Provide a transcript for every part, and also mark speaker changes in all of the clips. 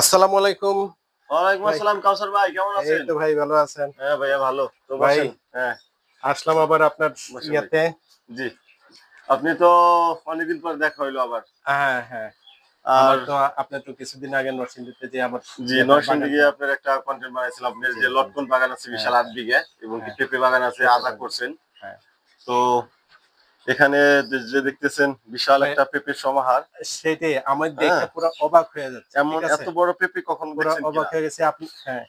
Speaker 1: আসসালামু আলাইকুম।
Speaker 2: ওয়ালাইকুম আসসালাম কাউসার ভাই কেমন
Speaker 1: এই
Speaker 2: আছেন?
Speaker 1: তো ভাই ভালো আছেন?
Speaker 2: হ্যাঁ ভাইয়া ভালো। তো
Speaker 1: ভাই।
Speaker 2: হ্যাঁ।
Speaker 1: আসলাম আবার আপনার ইয়াতে।
Speaker 2: জি। আপনি তো অনেকদিন পর দেখা হইল আবার।
Speaker 1: হ্যাঁ হ্যাঁ।
Speaker 2: আর
Speaker 1: তো আপনি তো কিছুদিন আগে নরসিংদীতে যে আমার
Speaker 2: জি নরসিংদী গিয়ে আপনার একটা কন্টেন্ট বানাইছিলাম আপনার যে। লটকন বাগান আছে বিশাল
Speaker 1: হ্যাঁ,
Speaker 2: আট বিঘে এবং
Speaker 1: হ্যাঁ।
Speaker 2: পেঁপে বাগান আছে আদা করছেন।
Speaker 1: হ্যাঁ।
Speaker 2: তো এখানে যে- দেখতেছেন বিশাল একটা পেঁপের সমাহার।
Speaker 1: সেটাই আমার দেখে
Speaker 2: হ্যাঁ।
Speaker 1: পুরো অবাক হয়ে যাচ্ছে
Speaker 2: এমন এত বড় পেঁপে কখন
Speaker 1: অবাক হয়ে গেছে আপনি হ্যাঁ।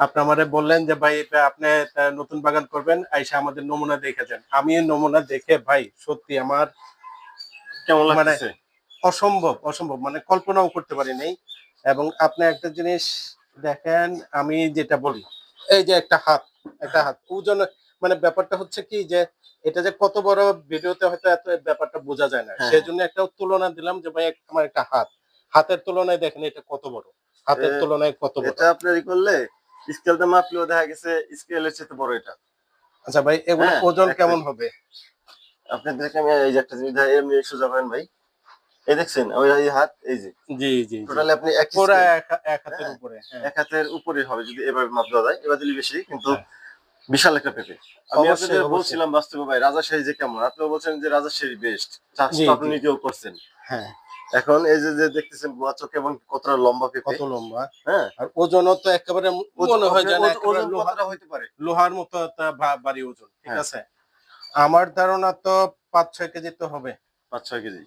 Speaker 1: আপনি আমারে বললেন যে ভাই আপনি নতুন বাগান করবেন আইসা আমাদের নমুনা দেখেছেন আমি নমুনা দেখে ভাই সত্যি আমার
Speaker 2: কেমন
Speaker 1: মানে-
Speaker 2: লাগছে
Speaker 1: অসম্ভব অসম্ভব মানে কল্পনাও করতে পারি নাই। এবং আপনি একটা জিনিস দেখেন আমি যেটা বলি এই যে একটা হাত একটা হাত ওজন মানে ব্যাপারটা হচ্ছে কি যে এটা যে কত বড় ভিডিওতে হয়তো এত ব্যাপারটা বোঝা যায় না।
Speaker 2: হ্যাঁ।
Speaker 1: সেই জন্য একটা তুলনা দিলাম যে ভাই আমার একটা হাত। হাতের তুলনায় দেখেন এটা কত বড়? হাতের তুলনায় কত বড়?
Speaker 2: এটা আপনার ই করলে স্কেলতে মাপলেও দেখা গেছে স্কেলের চেয়ে বড় এটা।
Speaker 1: আচ্ছা ভাই এগুলো
Speaker 2: হ্যাঁ,
Speaker 1: ওজন কেমন হবে?
Speaker 2: আপনি আপনাদেরকে আমি এই যে একটা জিনিস এমনি সোজা করেন ভাই। এই দেখছেন ওই এই হাত এই যে।
Speaker 1: জি জি
Speaker 2: টোটালি আপনি এক
Speaker 1: পুরা এক হাতের
Speaker 2: হ্যাঁ।
Speaker 1: উপরে হ্যাঁ।
Speaker 2: এক হাতের উপরে হবে যদি এভাবে মাপ দেওয়া যায় এবার দিলে বেশি কিন্তু। বিশাল একটা পেঁপে। আমি আপনাদের বলছিলাম বাস্তবে ভাই রাজাশাহী যে কেমন? আপনিও বলছেন যে রাজাশাহী বেস্ট আপনি নিজেও করছেন।
Speaker 1: হ্যাঁ।
Speaker 2: এখন এই যে যে দেখতেছেন গোয়া চোখ এবং কতটা লম্বা পেঁপে?
Speaker 1: কত লম্বা?
Speaker 2: হ্যাঁ।
Speaker 1: আর ওজনও তো একেবারে মনে হয় যেন
Speaker 2: ওজন- ওজন কতটা হইতে পারে?
Speaker 1: লোহার মতো একটা ভারী ওজন ঠিক
Speaker 2: হ্যাঁ।
Speaker 1: আছে? আমার ধারণা তো পাঁচ ছয় কেজি তো হবে।
Speaker 2: পাঁচ ছয় কেজি।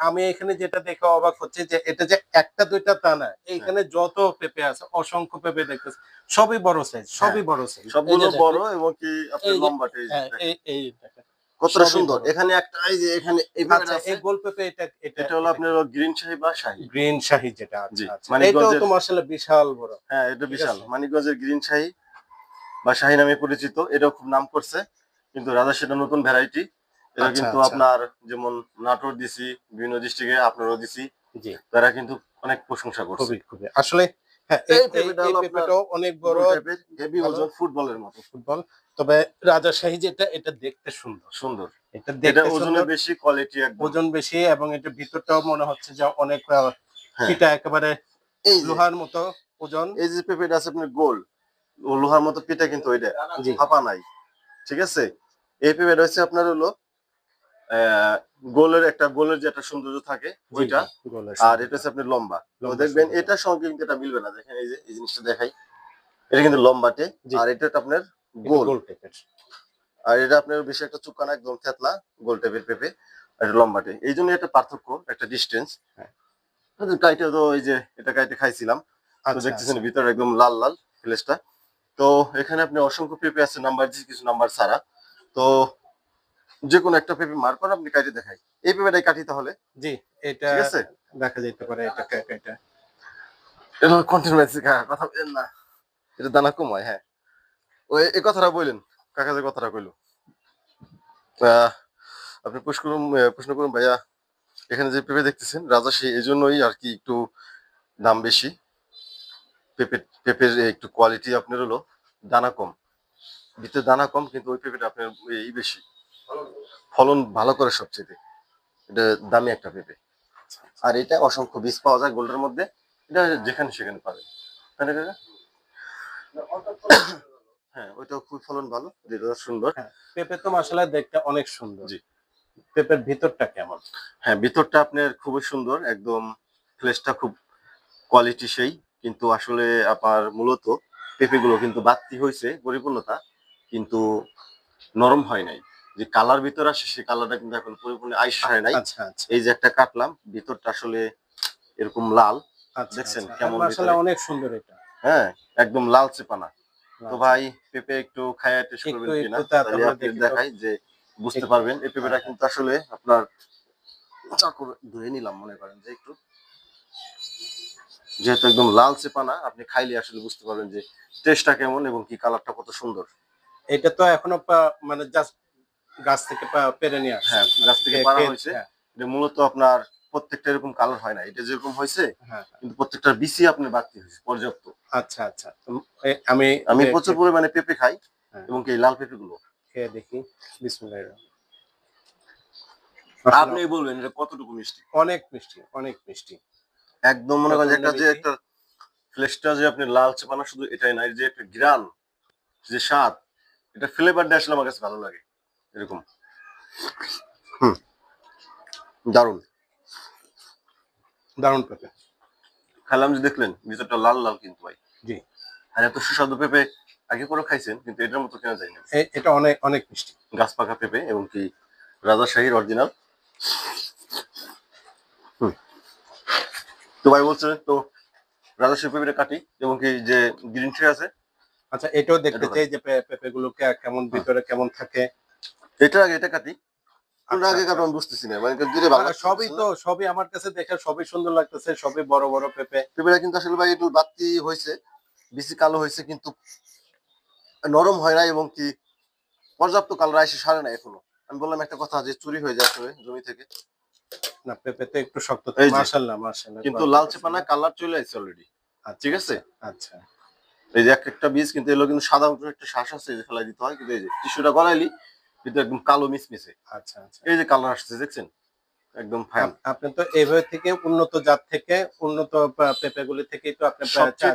Speaker 1: আমি এখানে যেটা দেখে অবাক হচ্ছে যে এটা যে একটা দুইটা তা না এইখানে যত পেঁপে আছে অসংখ্য পেঁপে দেখতেছে। সবই বড় সাইজ সবই বড় সাইজ
Speaker 2: সবগুলো বড় এবং কি আপনার
Speaker 1: এই যে-
Speaker 2: লম্বাটা এই যে দেখেন।
Speaker 1: এই এই দেখেন।
Speaker 2: কতটা সুন্দর। এখানে একটা এই যে এখানে এই পেঁপেটা
Speaker 1: আচ্ছা গোল পেঁপে এটা এটা
Speaker 2: এটা হলো আপনার গ্রিন শাহী বা শাহী।
Speaker 1: গ্রিন শাহী যেটা
Speaker 2: জি,
Speaker 1: এটাও তো মার্শাল্লাহ বিশাল বড়।
Speaker 2: হ্যাঁ এটা বিশাল। মানিকগঞ্জের গ্রিন শাহী বা শাহী নামে পরিচিত এটাও খুব নাম করছে কিন্তু রাজা সেটা নতুন ভ্যারাইটি এটা
Speaker 1: আচ্ছা,
Speaker 2: কিন্তু
Speaker 1: আচ্ছা।
Speaker 2: আপনার যেমন নাটোর দিছি বিভিন্ন ডিস্ট্রিক্টে আপনারও দিছি তারা কিন্তু অনেক প্রশংসা করছে।
Speaker 1: খুবই খুবই। আসলে হ্যাঁ অনেক বড়
Speaker 2: হেভি ওজন ফুটবলের মতো।
Speaker 1: ফুটবল। তবে রাজাশাহী যেটা এটা দেখতে সুন্দর।
Speaker 2: সুন্দর।
Speaker 1: এটা
Speaker 2: এটা
Speaker 1: দেখতে
Speaker 2: ওজনে বেশি কোয়ালিটি
Speaker 1: ওজন বেশি এবং এটা ভিতরটাও মনে হচ্ছে যে অনেক আহ,
Speaker 2: হ্যাঁ।
Speaker 1: একেবারে লোহার মতো ওজন।
Speaker 2: এই যে পেঁপেটা আছে আপনার গোল লোহার মতো পিঠা কিন্তু ওইটা ফাঁপা নাই। ঠিক আছে? এই পেঁপেটা হচ্ছে আপনার হলো গোলের একটা গোলের যে একটা সৌন্দর্য থাকে ওইটা। আর এটা হচ্ছে আপনার লম্বা। দেখবেন। এটার সঙ্গে কিন্তু এটা মিলবে না। দেখেন এই যে এই জিনিসটা দেখাই। এটা কিন্তু লম্বাটে আর এটা আপনার
Speaker 1: এটা
Speaker 2: গোল। আর এটা আপনার বেশি একটা চুকানা একদম থেতলা গোল টাইপের পেঁপে এটা লম্বাটে এই জন্য একটা পার্থক্য একটা ডিস্টেন্স
Speaker 1: হ্যাঁ।
Speaker 2: কাইটে তো এই যে এটা কাইটে খাইছিলাম।
Speaker 1: আচ্ছা,
Speaker 2: দেখতেছেন
Speaker 1: আচ্ছা।
Speaker 2: ভিতরে একদম লাল লাল ফ্লেসটা তো এখানে আপনি অসংখ্য পেঁপে আছে নাম্বার দিচ্ছি কিছু নাম্বার ছাড়া। তো যে কোনো একটা পেঁপে মার করে আপনি কাটি দেখাই। এই পেঁপেটাই কাটি তাহলে?
Speaker 1: জি এটা
Speaker 2: ঠিক আছে?
Speaker 1: দেখা যেতে পারে এটা এটা
Speaker 2: এটা কন্টিনিউয়াসলি কথা বলেন না। এটা দানা কমায় হ্যাঁ। ওই এই কথাটা বললেন কাকা যে কথাটা কইলো। আহ, আপনি প্রশ্ন করুন প্রশ্ন করুন ভাইয়া এখানে যে পেঁপে দেখতেছেন রাজাশাহী এই জন্যই আর কি একটু দাম বেশি। পেঁপে পেঁপের একটু কোয়ালিটি আপনার হলো দানা কম। ভিতরে দানা কম কিন্তু ওই পেঁপেটা আপনার এই বেশি। ফলন ভালো করে সবচেয়ে এটা দামি একটা পেঁপে। আর এটা অসংখ্য বীজ পাওয়া যায় গোল্ডের মধ্যে। এটা যেখানে সেখানে পাবে? হ্যাঁ ওইটাও খুব ফলন ভালো এটা সুন্দর।
Speaker 1: পেঁপে তো মাসালা দেখতে অনেক সুন্দর।
Speaker 2: জি।
Speaker 1: পেঁপের ভিতরটা কেমন?
Speaker 2: হ্যাঁ ভিতরটা আপনার খুবই সুন্দর একদম ফ্লেশটা খুব কোয়ালিটি সেই। কিন্তু আসলে আপনার মূলত পেঁপেগুলো কিন্তু বাড়তি হয়েছে পরিপূর্ণতা কিন্তু নরম হয় নাই। যে কালার ভিতর আসে সেই কালারটা কিন্তু এখন পরিপূর্ণ আইস হয় নাই।
Speaker 1: আচ্ছা আচ্ছা।
Speaker 2: এই যে একটা কাটলাম ভিতরটা আসলে এরকম লাল।
Speaker 1: আচ্ছা
Speaker 2: দেখছেন। কেমন?
Speaker 1: অনেক সুন্দর এটা।
Speaker 2: হ্যাঁ একদম লাল চেপানা তো ভাই পেঁপে একটু খায়া টেস্ট করবেন কিনা? তাহলে আপনি দেখাই যে বুঝতে পারবেন। এই পেঁপেটা কিন্তু আসলে আপনার চাকু ধুয়ে নিলাম মনে করেন যে একটু। যেহেতু একদম লাল চেপানা আপনি খাইলে আসলে বুঝতে পারবেন যে টেস্টটা কেমন এবং কি কালারটা কত সুন্দর।
Speaker 1: এটা তো এখনও মানে জাস্ট গাছ থেকে পেরে নিয়ে আসছে।
Speaker 2: হ্যাঁ গাছ থেকে পাড়া
Speaker 1: কে-
Speaker 2: হয়েছে।
Speaker 1: হ্যাঁ,
Speaker 2: এটা মূলত আপনার প্রত্যেকটা এরকম কালার হয় না। এটা যেরকম হয়েছে
Speaker 1: হ্যাঁ,
Speaker 2: কিন্তু প্রত্যেকটার বিসি আপনার বাড়তি হয়েছে পর্যাপ্ত।
Speaker 1: আচ্ছা আচ্ছা। আমি
Speaker 2: আমি প্রচুর পরিমাণে পেঁপে খাই
Speaker 1: হ্যাঁ।
Speaker 2: এবং এই লাল পেঁপে গুলো
Speaker 1: খেয়ে দেখি। বিসমিল্লাহির।
Speaker 2: আপনি বলবেন এটা কতটুকু মিষ্টি?
Speaker 1: অনেক মিষ্টি অনেক মিষ্টি।
Speaker 2: একদম মনে করেন একটা যে একটা ফ্লেশটা যে আপনি লালচে পানা শুধু এটাই না যে একটা গ্রান যে স্বাদ এটা ফ্লেভার দিয়ে আসলে আমার কাছে ভালো লাগে এরকম। হুম। দারুণ
Speaker 1: দারুণ পেঁপে।
Speaker 2: খাইলাম যে দেখলেন ভিতরটা লাল লাল কিন্তু ভাই।
Speaker 1: জি।
Speaker 2: আর এত সুস্বাদু পেঁপে আগে করে খাইছেন কিন্তু এটার মতো কেনা যায় না।
Speaker 1: এটা অনেক অনেক মিষ্টি।
Speaker 2: গাছ পাকা পেঁপে এবং কি রাজাশাহীর অরিজিনাল তো ভাই বলছে তো রাজাশাহী পেঁপেটা কাটি এবং কি যে গ্রিন ট্রি আছে
Speaker 1: আচ্ছা এটাও দেখতে চাই যে পেঁপে গুলো কেমন ভিতরে কেমন থাকে।
Speaker 2: এটার আগে এটা কাটি আগে
Speaker 1: আচ্ছা,
Speaker 2: বুঝতেছি না মানে
Speaker 1: আচ্ছা। সবই তো সবই আমার কাছে দেখে সবই সুন্দর লাগতেছে সবই বড় বড় পেঁপে।
Speaker 2: পেঁপেটা কিন্তু আসলে ভাই একটু বাতি হয়েছে বেশি কালো হয়েছে কিন্তু নরম হয় না এবং কি পর্যাপ্ত কালার আসে সারে না এখনও। আমি বললাম একটা কথা যে চুরি হয়ে আসলে জমি থেকে।
Speaker 1: না পেঁপেতে একটু শক্ত। মাশাল্লাহ মাশাল্লাহ
Speaker 2: কিন্তু লালচে পানা কালার চলে আসছে অলরেডি
Speaker 1: আচ্ছা,
Speaker 2: ঠিক আছে?
Speaker 1: আচ্ছা।
Speaker 2: এই যে এক একটা বীজ কিন্তু এগুলো কিন্তু সাদা একটা শ্বাস আছে এই যে ফেলাই দিতে হয় কিন্তু এই যে টিস্যুটা গলাইলি কিন্তু একদম কালো মিসমিসে।
Speaker 1: আচ্ছা আচ্ছা।
Speaker 2: এই যে কালার আসছে দেখছেন? একদম ফাইন
Speaker 1: আপনি তো এইভাবে থেকে উন্নত জাত থেকে উন্নত পেঁপে গুলি থেকেই তো আপনি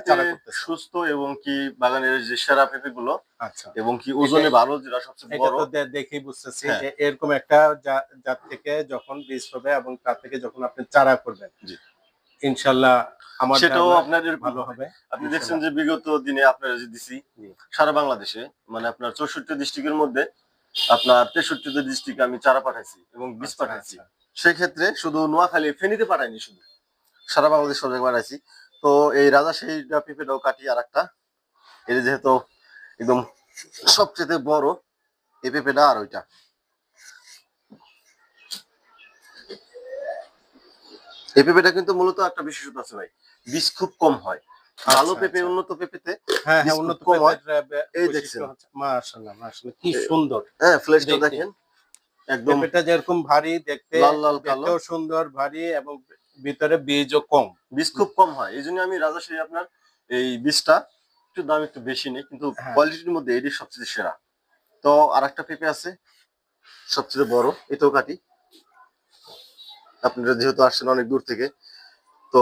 Speaker 1: চারা করতেছেন।
Speaker 2: সুস্থ এবং কি বাগানের যে সেরা পেঁপে গুলো
Speaker 1: আচ্ছা।
Speaker 2: এবং কি ওজনে ভালো যেটা সবচেয়ে
Speaker 1: এটা
Speaker 2: বড়।
Speaker 1: তো দেখেই বুঝতেছি
Speaker 2: হ্যাঁ।
Speaker 1: যে এরকম একটা জাত থেকে যখন বীজ হবে এবং তার থেকে যখন আপনি চারা করবেন
Speaker 2: জি।
Speaker 1: ইনশাল্লাহ আমার
Speaker 2: সেটাও আপনার
Speaker 1: ভালো হবে
Speaker 2: আপনি দেখছেন যে বিগত দিনে আপনারা যে দিছি সারা বাংলাদেশে মানে আপনার চৌষট্টি ডিস্ট্রিক্টের মধ্যে আপনার তেষট্টিতে ডিস্ট্রিক্টে আমি চারা পাঠাইছি এবং বীজ
Speaker 1: আচ্ছা,
Speaker 2: পাঠাইছি।
Speaker 1: আচ্ছা।
Speaker 2: সেক্ষেত্রে শুধু নোয়াখালী ফেনীতে পাঠাইনি শুধু। সারা বাংলাদেশ সব জায়গায় পাঠাইছি। তো এই রাজা সেই পেঁপেটাও কাটি আর একটা এর যেহেতু একদম সবচেয়ে বড় এই পেঁপেটা আর ওইটা। এই পেঁপেটা কিন্তু মূলত একটা বিশেষত্ব আছে ভাই বীজ খুব কম হয়। ভালো
Speaker 1: আচ্ছা,
Speaker 2: পেঁপে
Speaker 1: আচ্ছা।
Speaker 2: উন্নত পেঁপেতে
Speaker 1: হ্যাঁ হ্যাঁ উন্নত
Speaker 2: কম হয়। এই দেখছেন।
Speaker 1: মাশাআল্লাহ মাশাআল্লাহ কি সুন্দর।
Speaker 2: হ্যাঁ ফ্লেশটা দেখেন। একদম
Speaker 1: পেঁপেটা যেরকম ভারী দেখতে
Speaker 2: লাল লাল কালো।
Speaker 1: সুন্দর ভারী এবং ভিতরে বীজও কম।
Speaker 2: বীজ খুব কম হয় এই জন্য আমি রাজাশাহী আপনার এই বীজটা একটু দাম একটু বেশি নেই কিন্তু
Speaker 1: হ্যাঁ।
Speaker 2: কোয়ালিটির মধ্যে এটি সবচেয়ে সেরা। তো আর একটা পেঁপে আছে সবচেয়ে বড় এটাও কাটি। আপনারা যেহেতু আসছেন অনেক দূর থেকে তো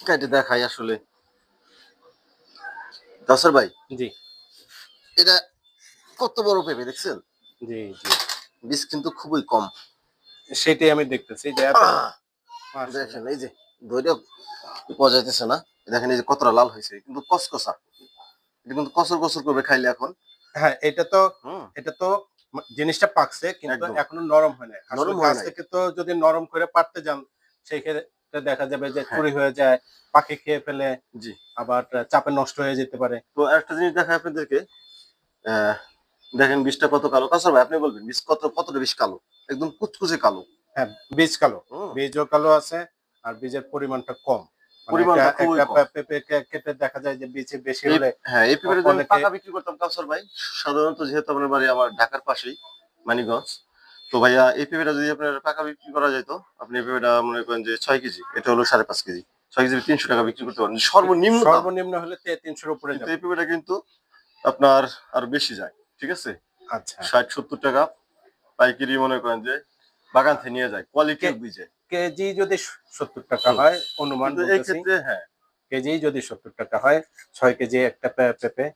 Speaker 2: কেটে দেখাই আসলে। দাসর ভাই
Speaker 1: জি।
Speaker 2: এটা কত বড় পেঁপে দেখছেন?
Speaker 1: জি জি।
Speaker 2: বীজ কিন্তু খুবই কম।
Speaker 1: সেটাই আমি দেখতেছি যে।
Speaker 2: দেখেন এই যে ধৈর্য পাওয়া না। দেখেন এই যে কতটা লাল হয়েছে কিন্তু কসকসা এটা কিন্তু কসর কসর করবে খাইলে এখন।
Speaker 1: হ্যাঁ এটা তো এটা তো জিনিসটা পাকছে কিন্তু এখনও নরম হয় না
Speaker 2: নরম হয়
Speaker 1: থেকে তো যদি নরম করে পারতে যান সেই ক্ষেত্রে দেখা যাবে যে
Speaker 2: হ্যাঁ।
Speaker 1: চুরি হয়ে যায় পাখি খেয়ে ফেলে
Speaker 2: জি।
Speaker 1: আবার চাপে নষ্ট হয়ে যেতে পারে।
Speaker 2: তো একটা জিনিস দেখায় আপনাদেরকে। দেখেন বীজটা কত কালো। কাসর ভাই আপনি বলবেন বীজ কত কতটা বেশ কালো? একদম কুচকুচে কালো।
Speaker 1: হ্যাঁ বীজ কালো। বীজও কালো আছে আর বীজের পরিমাণটা কম। মানে
Speaker 2: পরিমাণটা খুবই কম।
Speaker 1: পেঁপে কেটে দেখা যায় যে বীজ বেশি হলে
Speaker 2: হ্যাঁ এই বিক্রি করতাম কাসর ভাই। সাধারণত যেহেতু আপনার বাড়ি আমার ঢাকার পাশেই মানিকগঞ্জ তো ভাইয়া এই পেঁপেটা যদি আপনার পাকা বিক্রি করা যেত আপনি এই পেঁপেটা মনে করেন যে ছয় কেজি এটা হলো সাড়ে পাঁচ কেজি। ছয় কেজি তিনশো টাকা বিক্রি করতে পারেন। সর্বনিম্ন
Speaker 1: সর্বনিম্ন হলে তিনশোর উপরে
Speaker 2: কিন্তু এই পেঁপেটা কিন্তু আপনার আরও বেশি যায়। ঠিক আছে?
Speaker 1: আচ্ছা।
Speaker 2: ষাট সত্তর টাকা পাইকারি মনে করেন যে বাগান থেকে নিয়ে যায় কোয়ালিটি বুঝে
Speaker 1: কেজি যদি সত্তর টাকা হয় অনুমান
Speaker 2: এই ক্ষেত্রে হ্যাঁ।
Speaker 1: কেজি যদি সত্তর টাকা হয় ছয় কেজি একটা পেঁপে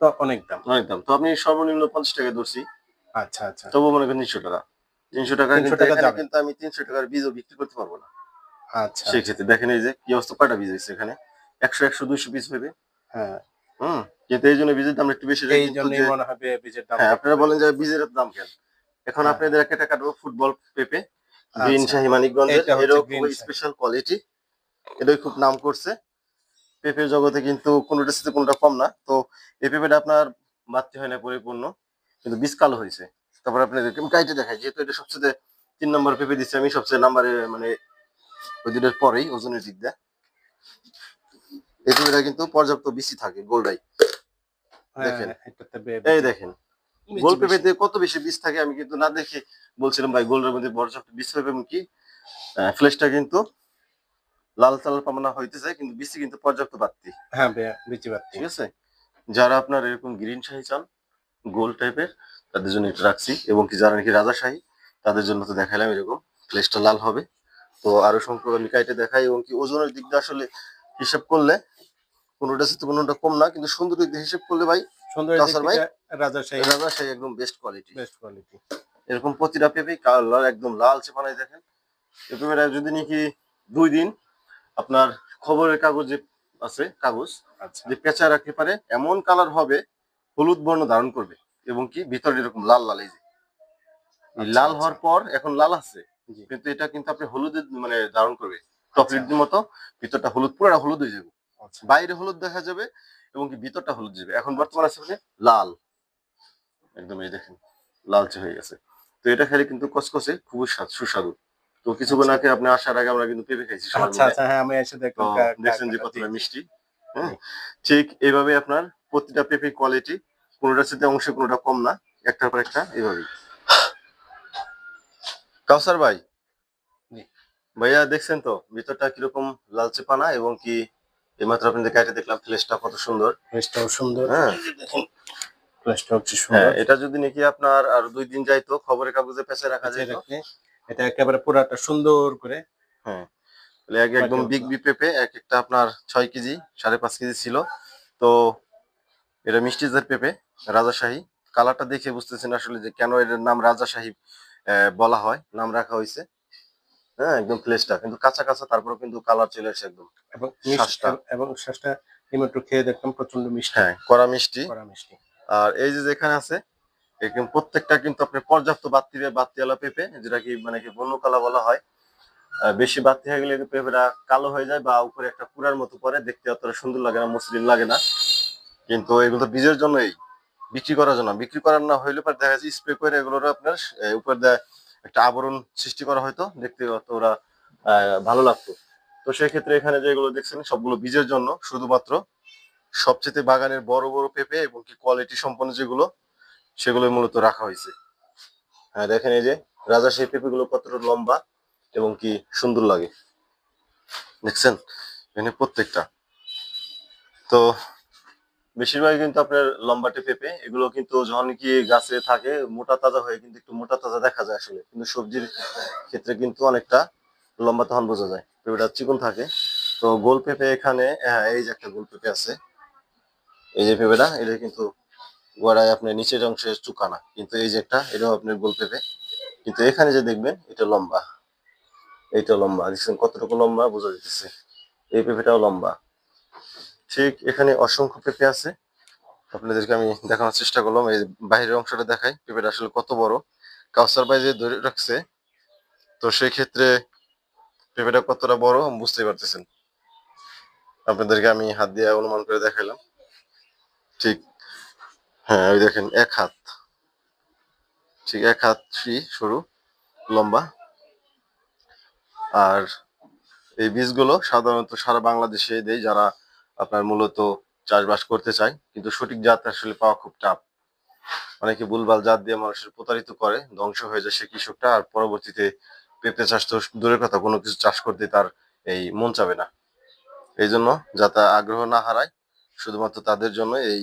Speaker 1: তো অনেক দাম।
Speaker 2: অনেক দাম। তো আপনি সর্বনিম্ন পঞ্চাশ টাকা ধরছি।
Speaker 1: আচ্ছা আচ্ছা।
Speaker 2: তবু মনে করেন তিনশো টাকা। তিনশো টাকা
Speaker 1: 300
Speaker 2: কিন্তু
Speaker 1: টাকা
Speaker 2: কিন্তু আমি তিনশো টাকার বীজও বিক্রি করতে পারব না।
Speaker 1: আচ্ছা।
Speaker 2: সেই ক্ষেত্রে দেখেন এই যে কি অবস্থা কয়টা বীজ হয়েছে এখানে? একশো একশো দুইশো পিস হবে
Speaker 1: হ্যাঁ।
Speaker 2: হুম। কিন্তু এই জন্য বীজের দাম একটু বেশি
Speaker 1: এই
Speaker 2: কিন্তু
Speaker 1: মনে হবে বীজের দাম
Speaker 2: হ্যাঁ আপনারা বলেন যে বীজের দাম কেন এখন
Speaker 1: হ্যাঁ।
Speaker 2: আপনাদের একটা কাটবো ফুটবল পেপে গ্রিন
Speaker 1: আচ্ছা।
Speaker 2: শাহি মানিকগঞ্জের। খুব স্পেশাল কোয়ালিটি এটাই খুব নাম করছে। পেঁপের জগতে কিন্তু কোনোটা সাথে কোনোটা কম না। তো এই পেঁপেটা আপনার মাতৃ হয় না পরিপূর্ণ। কিন্তু বীজ কালো হয়েছে। তারপর আপনাদেরকে আমি কাইটে দেখাই যেহেতু এটা সবচেয়ে তিন নম্বর পেঁপে দিচ্ছি আমি সবচেয়ে নাম্বারে মানে ওই দুটোর পরেই ওজনের দিক দিয়ে। এই পেঁপেটা কিন্তু পর্যাপ্ত বেশি থাকে গোলডাই। দেখেন। এই দেখেন গোল পেঁপেতে কত বেশি বীজ থাকে আমি কিন্তু না দেখে বলছিলাম ভাই গোলের মধ্যে পর্যাপ্ত বীজ হবে ফ্লেশটা কিন্তু লাল তাল পামনা হইতেছে কিন্তু বীজ কিন্তু পর্যাপ্ত বাড়তি।
Speaker 1: হ্যাঁ বেশি
Speaker 2: ঠিক আছে? যারা আপনার এরকম গ্রিন শাহি চান গোল টাইপের তাদের জন্য এটা রাখছি। এবং কি যারা নাকি রাজা শাহী তাদের জন্য তো দেখাইলাম এরকম ফ্লেসটা লাল হবে। তো আরও সংখ্যক আমি কাইটে দেখাই এবং কি ওজনের দিকটা আসলে হিসাব করলে কোনোটা সাথে কোনোটা কম না কিন্তু সুন্দর দিক দিয়ে করলে ভাই
Speaker 1: সুন্দর
Speaker 2: ভাই?
Speaker 1: রাজাশাহী
Speaker 2: এটা একদম বেস্ট কোয়ালিটি
Speaker 1: বেস্ট কোয়ালিটি
Speaker 2: এরকম প্রতিটা পেঁপে কালার একদম লাল চেপানাই দেখেন। এই পেঁপেটা যদি নাকি দুই দিন আপনার খবরের কাগজে আছে কাগজ
Speaker 1: আচ্ছা।
Speaker 2: যে পেঁচা রাখতে পারে এমন কালার হবে হলুদ বর্ণ ধারণ করবে এবং কি ভিতরে এরকম লাল লাল এই যে।
Speaker 1: আচ্ছা,
Speaker 2: লাল
Speaker 1: আচ্ছা।
Speaker 2: হওয়ার পর এখন লাল আছে কিন্তু এটা কিন্তু আপনি হলুদের মানে ধারণ করবে চকলেটের মতো ভিতরটা হলুদ পুরোটা হলুদ হয়ে যাবে। বাইরে হলুদ দেখা যাবে এবং কি ভিতরটা হলুদ যাবে। এখন বর্তমানে আছে মানে লাল। একদম এই দেখেন লালচে হয়ে গেছে। তো এটা খেলে কিন্তু কসকসে খুবই স্বাদ- সুস্বাদু। তো কিছুক্ষণ আগে আপনি আসার আগে আমরা কিন্তু পেঁপে খাইছি
Speaker 1: আচ্ছা আচ্ছা হ্যাঁ আমি এসে
Speaker 2: তো
Speaker 1: দেখলাম
Speaker 2: দেখছেন যে কতটা মিষ্টি হ্যাঁ? ঠিক এইভাবে আপনার প্রতিটা পেঁপে কোয়ালিটি কোনোটার সাথে অংশ কোনোটা কম না একটার পর একটা এইভাবেই। কাউসার ভাই? ভাইয়া দেখছেন তো ভিতরটা কীরকম লালচে পানা এবং কি এইমাত্র আপনাদের কাটে দেখলাম ফ্লেশটা কত সুন্দর।
Speaker 1: ফ্রেশটাও সুন্দর।
Speaker 2: হ্যাঁ।
Speaker 1: হচ্ছে
Speaker 2: হ্যাঁ
Speaker 1: সুন্দর?
Speaker 2: এটা যদি নাকি আপনার আর দুই দিন যাইতো খবরের কাগজে রাখা যেত।
Speaker 1: এটা একেবারে পুরাটা সুন্দর করে
Speaker 2: হ্যাঁ। একদম বিগ বি পেঁপে এক একটা আপনার ছয় কেজি সাড়ে পাঁচ কেজি ছিল। তো এটা মিষ্টি জাতের পেঁপে রাজাশাহী কালারটা দেখে বুঝতেছেন আসলে যে কেন এটার নাম রাজাশাহী বলা হয় নাম রাখা হয়েছে। হ্যাঁ একদম ফ্লেশটা কিন্তু কাঁচা কাঁচা তারপরে কিন্তু কালার চলে আসে একদম।
Speaker 1: এবং
Speaker 2: শ্বাসটা।
Speaker 1: এবং শ্বাসটা এইমাত্র খেয়ে দেখলাম প্রচণ্ড মিষ্টি।
Speaker 2: হ্যাঁ কড়া মিষ্টি।
Speaker 1: কড়া মিষ্টি।
Speaker 2: আর এই যে যেখানে আছে একদম প্রত্যেকটা কিন্তু আপনি পর্যাপ্ত বাত্তি বাত্তিওয়ালা পেঁপে যেটা কি মানে কি বন্য কালা বলা হয় বেশি বাত্তি হয়ে গেলে পেঁপেটা কালো হয়ে যায় বা উপরে একটা কুড়ার মতো পরে দেখতে অতটা সুন্দর লাগে না মসৃণ লাগে না। কিন্তু এগুলো তো বীজের জন্যই। বিক্রি করার জন্য। বিক্রি করার না হইলে পরে দেখা যাচ্ছে স্প্রে করে এগুলোর আপনার উপর দিয়ে একটা আবরণ সৃষ্টি করা হয়তো, দেখতে ওরা ভালো লাগতো। তো সেই ক্ষেত্রে এখানে যেগুলো দেখছেন, সবগুলো বীজের জন্য শুধুমাত্র সবচেয়ে বাগানের বড় বড় পেঁপে এবং কি কোয়ালিটি সম্পন্ন যেগুলো সেগুলো মূলত রাখা হয়েছে। হ্যাঁ দেখেন এই যে, রাজা সেই পেঁপেগুলো কতটা লম্বা এবং কি সুন্দর লাগে। দেখছেন? এখানে প্রত্যেকটা। তো বেশিরভাগ কিন্তু আপনার লম্বাটে পেঁপে, এগুলো কিন্তু যখন কি গাছে থাকে, মোটা তাজা হয়ে কিন্তু একটু মোটা তাজা দেখা যায় আসলে। কিন্তু সবজির ক্ষেত্রে কিন্তু অনেকটা লম্বা তখন বোঝা যায়। পেঁপেটা চিকন থাকে। তো গোল পেঁপে এখানে হ্যাঁ এই যে একটা গোল পেঁপে আছে। এই যে পেঁপেটা, এটা কিন্তু গোড়ায় আপনার নিচের অংশে চুকানা। কিন্তু এই যে একটা, এটাও আপনার গোল পেঁপে। কিন্তু এখানে যে দেখবেন, এটা লম্বা। এইটা লম্বা। দেখছেন কতটুকু লম্বা, বোঝা যাচ্ছে এই পেঁপেটাও লম্বা। ঠিক এখানে অসংখ্য পেঁপে আছে। আপনাদেরকে আমি দেখানোর চেষ্টা করলাম। এই বাইরের অংশটা দেখাই, পেঁপেটা আসলে কত বড়। কাউসার যে ধরে রাখছে, তো সেই ক্ষেত্রে পেঁপেটা কতটা বড় বুঝতেই পারতেছেন। আপনাদেরকে আমি হাত দিয়ে অনুমান করে দেখাইলাম। ঠিক হ্যাঁ ওই দেখেন, এক হাত। ঠিক, এক হাত সরু, লম্বা। আর এই বীজগুলো সাধারণত সারা বাংলাদেশে দেয়। যারা আপনার মূলত চাষবাস করতে চায় কিন্তু সঠিক জাত আসলে পাওয়া খুব টাফ। অনেকে ভুলভাল জাত দিয়ে মানুষের প্রতারিত করে, ধ্বংস হয়ে যায় সে কৃষকটা, আর পরবর্তীতে পেঁপে চাষ তো দূরের কথা, কোনো কিছু চাষ করতে তার এই মন চাবে না। এই জন্য যাতে আগ্রহ না হারায়, শুধুমাত্র তাদের জন্য এই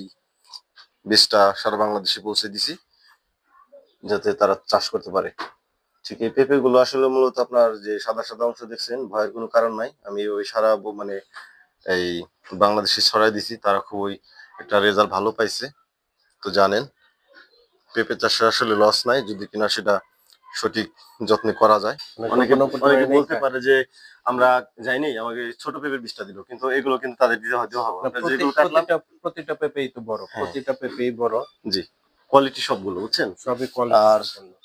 Speaker 2: বীজটা সারা বাংলাদেশে পৌঁছে দিছি, যাতে তারা চাষ করতে পারে। ঠিক এই পেঁপে গুলো আসলে মূলত আপনার যে সাদা সাদা অংশ দেখছেন, ভয়ের কোনো কারণ নাই। আমি ওই সারা মানে এই বাংলাদেশে ছড়াই দিছি তারা খুবই একটা রেজাল্ট ভালো পাইছে তো জানেন। পেঁপে চাষে আসলে লস নাই যদি কিনা সেটা সঠিক যত্নে করা যায়। অনেকে অনেকে বলতে পারে যে আমরা যাইনি আমাকে ছোট পেঁপের বিষটা দিল। কিন্তু এগুলো কিন্তু তাদের দিতে হয়তো হবে
Speaker 1: না,
Speaker 2: আমরা
Speaker 1: প্রতি-
Speaker 2: যেগুলো কাটলাম
Speaker 1: প্রতিটা পেঁপেই তো বড়
Speaker 2: হ্যাঁ।
Speaker 1: প্রতিটা পেঁপেই বড়।
Speaker 2: জি। কোয়ালিটি সবগুলো বুঝছেন?
Speaker 1: সবই
Speaker 2: আর
Speaker 1: কোয়ালিটি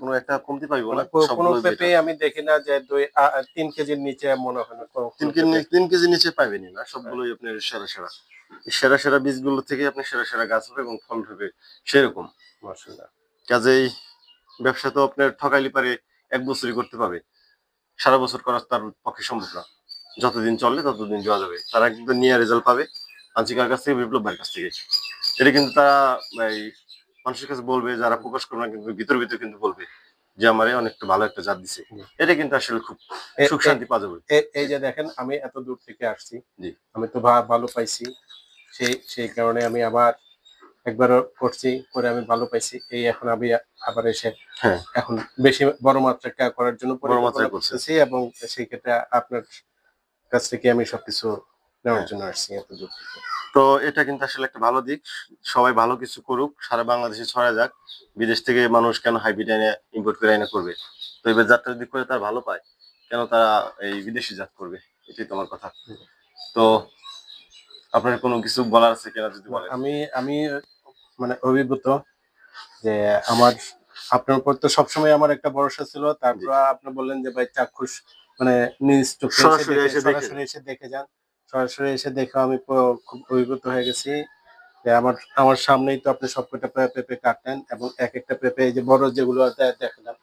Speaker 2: কোনো একটা কমতি পাইবো না
Speaker 1: কোনো পেঁপে আমি দেখি না যে দুই আ- আ- তিন কেজির নিচে মনে হয় না
Speaker 2: তিন কেজি তিন কেজি নিচে পাইবেনই না সবগুলোই আপনার সেরা সেরা। সেরা সেরা বীজগুলো থেকে আপনি সেরা সেরা গাছ হবে এবং ফল হবে সেরকম কাজেই ব্যবসা তো আপনার ঠকাইলে পারে এক বছরই করতে পারবে সারা বছর করা তার পক্ষে সম্ভব না। যতদিন চলে ততদিন যাওয়া যাবে। তারা কিন্তু নিয়ে রেজাল্ট পাবে। আঞ্চিকার কাছ থেকে বিপ্লব ভাইয়ের কাছ থেকে। এটা কিন্তু তারা মানুষের কাছে বলবে যারা প্রকাশ করবে না কিন্তু ভিতর ভিতর কিন্তু বলবে যে আমারে অনেকটা ভালো একটা জাত দিছে এটা কিন্তু আসলে খুব সুখ শান্তি পাওয়া যাবে
Speaker 1: এই যে দেখেন আমি এত দূর থেকে আসছি। আমি তো ভালো পাইছি সেই সেই কারণে আমি আবার একবার করছি করে আমি ভালো পাইছি এই এখন আমি আবার এসে
Speaker 2: হ্যাঁ।
Speaker 1: এখন বেশি বড় মাত্রায় কা- করার জন্য করতেছি এবং সেই ক্ষেত্রে আপনার কাছ থেকে আমি সবকিছু নেওয়ার
Speaker 2: হ্যাঁ।
Speaker 1: জন্য আসছি এত দূর থেকে।
Speaker 2: তো এটা কিন্তু আসলে একটা ভালো দিক। সবাই ভালো কিছু করুক সারা বাংলাদেশে ছড়া যাক। বিদেশ থেকে মানুষ কেন হাইব্রিড এনে ইম্পোর্ট করে এনে করবে? তো এবার যাত্রা যদি করে তারা ভালো পায় কেন তারা এই বিদেশি জাত করবে? এটাই তোমার কথা। তো আপনার কোনো কিছু বলার আছে কিনা যদি বলেন?
Speaker 1: আমি আমি মানে অভিভূত যে আমার আপনার উপর তো সবসময় আমার একটা ভরসা ছিল। তারপর আপনি বললেন যে ভাই চাক্ষুষ মানে নিজ
Speaker 2: সরাসরি এসে দেখে
Speaker 1: যান। সরাসরি এসে দেখে আমি খুব অভিভূত হয়ে গেছি আমার আমার সামনেই তো আপনি সবকটা পেঁপে কাটলেন এবং এক একটা পেঁপে এই যে বড় যেগুলো দেখালাম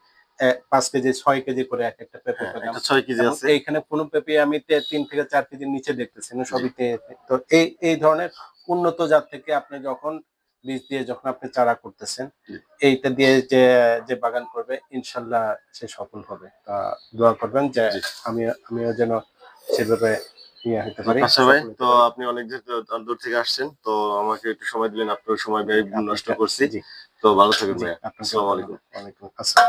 Speaker 1: পাঁচ কেজি ছয় কেজি করে এক একটা পেঁপে
Speaker 2: হ্যাঁ, ছয় কেজি আছে।
Speaker 1: এইখানে কোনো পেঁপে আমি তিন থেকে চার কেজির নিচে দেখতেছি না সবই তো এই এই ধরনের উন্নত জাত থেকে আপনি যখন বীজ দিয়ে যখন আপনি চারা করতেছেন এইটা দিয়ে যে যে বাগান করবে ইনশাল্লাহ সে সফল হবে। তা দোয়া করবেন যে আমি আমিও যেন সেভাবে ইয়ে হতে পারি।
Speaker 2: আচ্ছা ভাই তো আপনি অনেক দূর- দূর থেকে আসছেন তো আমাকে একটু সময় দিলেন আপনার সময় ব্যয় নষ্ট করছি। তো ভালো থাকবেন ভাই আসসালামু আলাইকুম।
Speaker 1: ওয়ালাইকুম আসসালাম।